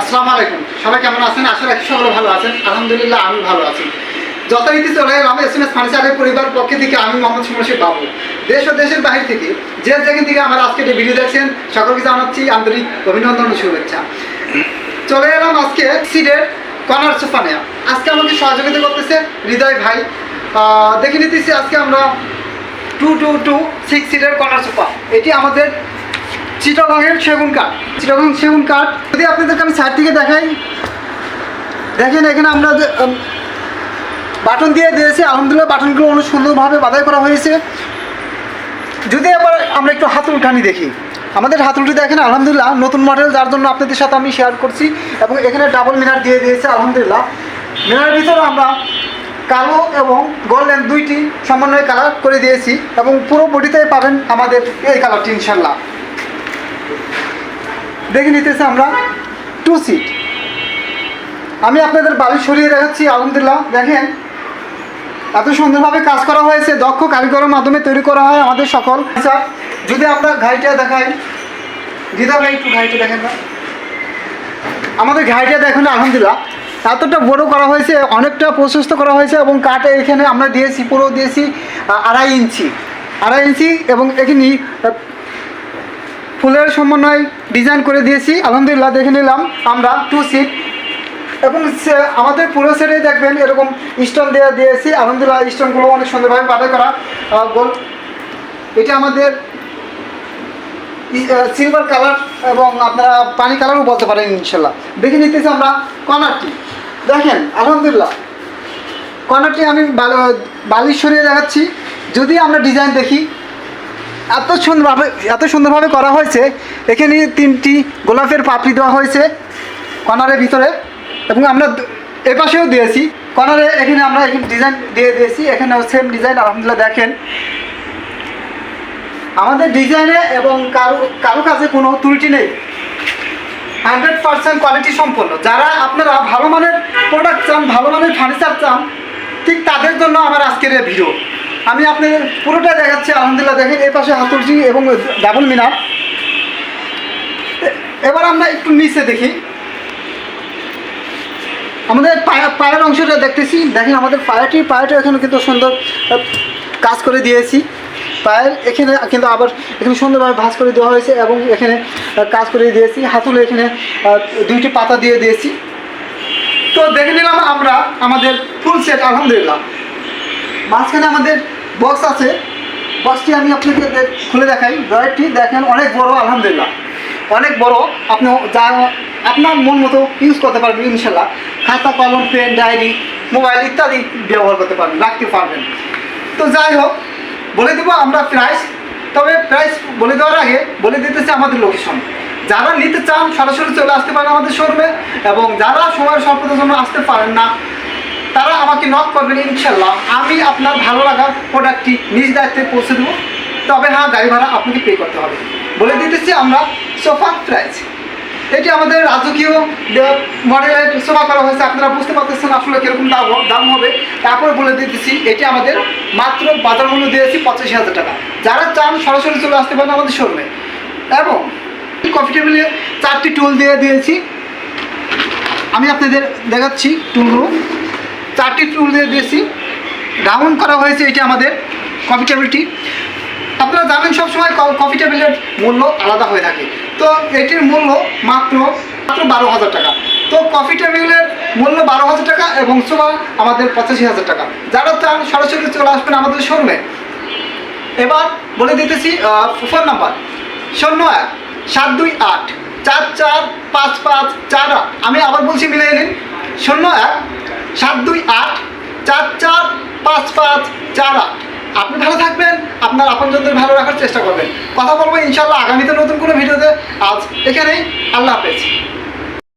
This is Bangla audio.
আসসালামু আলাইকুম। সবাই কেমন আছেন? আশা রাখি সকলে ভালো আছেন। আলহামদুলিল্লাহ, আমি ভালো আছি। যথারীতি চলে এলাম এস এম এস ফার্নিচারের পরিবার পক্ষে থেকে আমি মোহাম্মদ সুমর্শিদ বাবু। দেশ ও দেশের বাহির থেকে যে যেখান থেকে আমার আজকে যে ভিডিও দেখছেন, সকলকে জানাচ্ছি আন্তরিক অভিনন্দন ও শুভেচ্ছা। চলে এলাম আজকে সিডের কর্নার সোফা নেয়া আজকে আমাকে সহযোগিতা করতেছে হৃদয় ভাই। দেখে নিতেছি আজকে আমরা টু টু টু সিক্স সিটের কর্নার সোফা। এটি আমাদের চিটাগংয়ের সেগুন কাঠ। চিটাগং সেগুন কাঠ। যদি আপনাদেরকে আমি সাইড থেকে দেখাই, দেখেন এখানে আমরা বাটন দিয়ে দিয়েছি, আলহামদুলিল্লাহ বাটনগুলো অনেক সুন্দরভাবে বাধাই করা হয়েছে। যদি আবার আমরা একটু হাতুলখানি দেখি। আমাদের হাতুলটি দেখেন, আলহামদুলিল্লাহ নতুন মডেল যার জন্য আপনাদের সাথে আমি শেয়ার করছি এবং এখানে ডাবল মিনার দিয়ে দিয়েছে, আলহামদুলিল্লাহ। মিনারের ভিতরে আমরা কালো এবং গোল্ডেন দুইটি সমন্বয় কালার করে দিয়েছি এবং পুরো বডিতে পাবেন আমাদের এই কালারটি ইনশাল্লাহ দেখে নিতেছি আমরা টু সিট আমি আপনাদের বাড়ি সরিয়ে দেখাচ্ছি, আলহামদুলিল্লাহ। দেখেন, এত সুন্দরভাবে কাজ করা হয়েছে, দক্ষ কারিগরের মাধ্যমে তৈরি করা হয় আমাদের সকল। আচ্ছা যদি আমরা গাড়িটা দেখাই দিদা ভাই একটু গাড়িটা দেখেন না। আমাদের গাড়িটা দেখেন, আলহামদুলিল্লাহ। এতটা বড় করা হয়েছে, অনেকটা প্রশস্ত করা হয়েছে এবং কাঠে এখানে আমরা দিয়েছি, পুরো দিয়েছি আড়াই ইঞ্চি। আড়াই ইঞ্চি এবং এখানে ফুলের সমন্বয় ডিজাইন করে দিয়েছি। আলহামদুলিল্লাহ, দেখে নিলাম আমরা টু সিট এবং আমাদের পুরো সেটে দেখবেন, এরকম স্টোন দেওয়া দিয়েছি। আলহামদুলিল্লাহ স্টোনগুলো অনেক সুন্দরভাবে বাধাই করা গোল এটা আমাদের সিলভার কালার এবং আপনারা পানি কালারও বলতে পারেন, ইনশাল্লাহ। দেখে নিতেছি আমরা কর্নারটি। দেখেন, আলহামদুলিল্লাহ, কর্নারটি আমি বাল- সরিয়ে দেখাচ্ছি। যদি আমরা ডিজাইন দেখি এত সুন্দরভাবে এত সুন্দরভাবে করা হয়েছে। এখানে তিনটি গোলাপের পাপড়ি দেওয়া হয়েছে কর্নারের ভিতরে। এবং আমরা এপাশেও দিয়েছি। কর্নারে এখানে আমরা এখানে ডিজাইন দিয়ে দিয়েছি। এখানেও সেম ডিজাইন আলহামদুলিল্লাহ, দেখেন। আমাদের ডিজাইনে এবং কারও কারও কাছে কোনো ত্রুটি নেই। হান্ড্রেড পার্সেন্ট কোয়ালিটি সম্পন্ন। যারা আপনারা ভালো মানের প্রোডাক্ট চান, ভালো মানের ফার্নিচার চান, ঠিক তাদের জন্য আমার আজকের ভিডিও আমি আপনাদের পুরোটা দেখাচ্ছি, আলহামদুলিল্লাহ দেখেন, এই পাশে হাতুরজি এবং ডাবল মিনার। এবার আমরা একটু নিচে দেখি। আমাদের পায়া পায়ের অংশটা দেখতেছি। দেখেন আমাদের পায়াটি, পায়াটা এখানে কিন্তু সুন্দর কাজ করে দিয়েছি। পায়ের এখানে কিন্তু আবার এখানে সুন্দরভাবে ভাঁজ করে দেওয়া হয়েছে এবং এখানে কাজ করে দিয়েছি। হাতুলে এখানে দুইটি পাতা দিয়ে দিয়েছি। তো দেখে নিলাম আমরা আমাদের ফুল সেট, আলহামদুলিল্লাহ। মাঝখানে আমাদের বক্স আছে। বক্সটি আমি আপনাকে খুলে দেখাই। ড্রয়ারটি দেখেন, অনেক বড়, আলহামদুলিল্লাহ। অনেক বড়। আপনি যা আপনার মন মতো ইউজ করতে পারবেন, ইনশাল্লাহ। খাতা, কলম পেন ডায়েরি মোবাইল ইত্যাদি ব্যবহার করতে পারবেন, রাখতে পারবেন। তো যাই হোক, বলে দেবো আমরা প্রাইস তবে প্রাইস বলে দেওয়ার আগে বলে দিতেছি আমাদের লোকেশন যারা নিতে চান, সরাসরি চলে আসতে পারেন আমাদের শোরুমে এবং যারা সময়ের স্বল্পতার জন্য আসতে পারেন না তারা আমাকে নক করবেন ইনশাল্লাহ আমি আপনার ভালো লাগার প্রোডাক্টটি নিজ দায়িত্বে পৌঁছে দেবো। তবে হ্যাঁ গাড়ি ভাড়া আপনাকে পে করতে হবে। বলে দিতেছি আমরা সোফা প্রাইস এটি আমাদের রাজকীয় মডেলের সোফা করা হয়েছে। আপনারা বুঝতে পারতেছেন আসলে কীরকম দাম দাম হবে। তারপরে বলে দিতেছি, এটি আমাদের মাত্র বাজার মূল্য দিয়েছি পঁচাশি হাজার টাকা। যারা চান সরাসরি চলে আসতে পারেন আমাদের শোরুমে এবং কফি চারটি টুল দিয়ে দিয়েছি। আমি আপনাদের দেখাচ্ছি টুলগুলো চারটি টুল দিয়ে দিয়েছি। রাউন্ড করা হয়েছে এটি আমাদের কফি টেবিলটি আপনারা জানেন সবসময় কফি টেবিলের মূল্য আলাদা হয়ে থাকে। তো এটির মূল্য মাত্র মাত্র বারো হাজার টাকা। তো কফি টেবিলের মূল্য বারো হাজার টাকা এবং সোফা আমাদের পঁচাশি হাজার টাকা। যারা চান সরাসরি চলে আসবেন আমাদের শোরুমে এবার বলে দিতেছি ফোন নাম্বার শূন্য এক, সাত দুই আট, চার চার পাঁচ পাঁচ চার আমি আবার বলছি মিলিয়ে নিন। শূন্য এক সাত দুই আট চার চার পাঁচ পাঁচ চার আট। আপনি ভালো থাকবেন, আপনার আপনজনদের ভালো রাখার চেষ্টা করবেন। কথা বলব ইনশাল্লাহ আগামীতে নতুন কোনো ভিডিওতে। আজ এখানেই, আল্লাহ হাফেজ।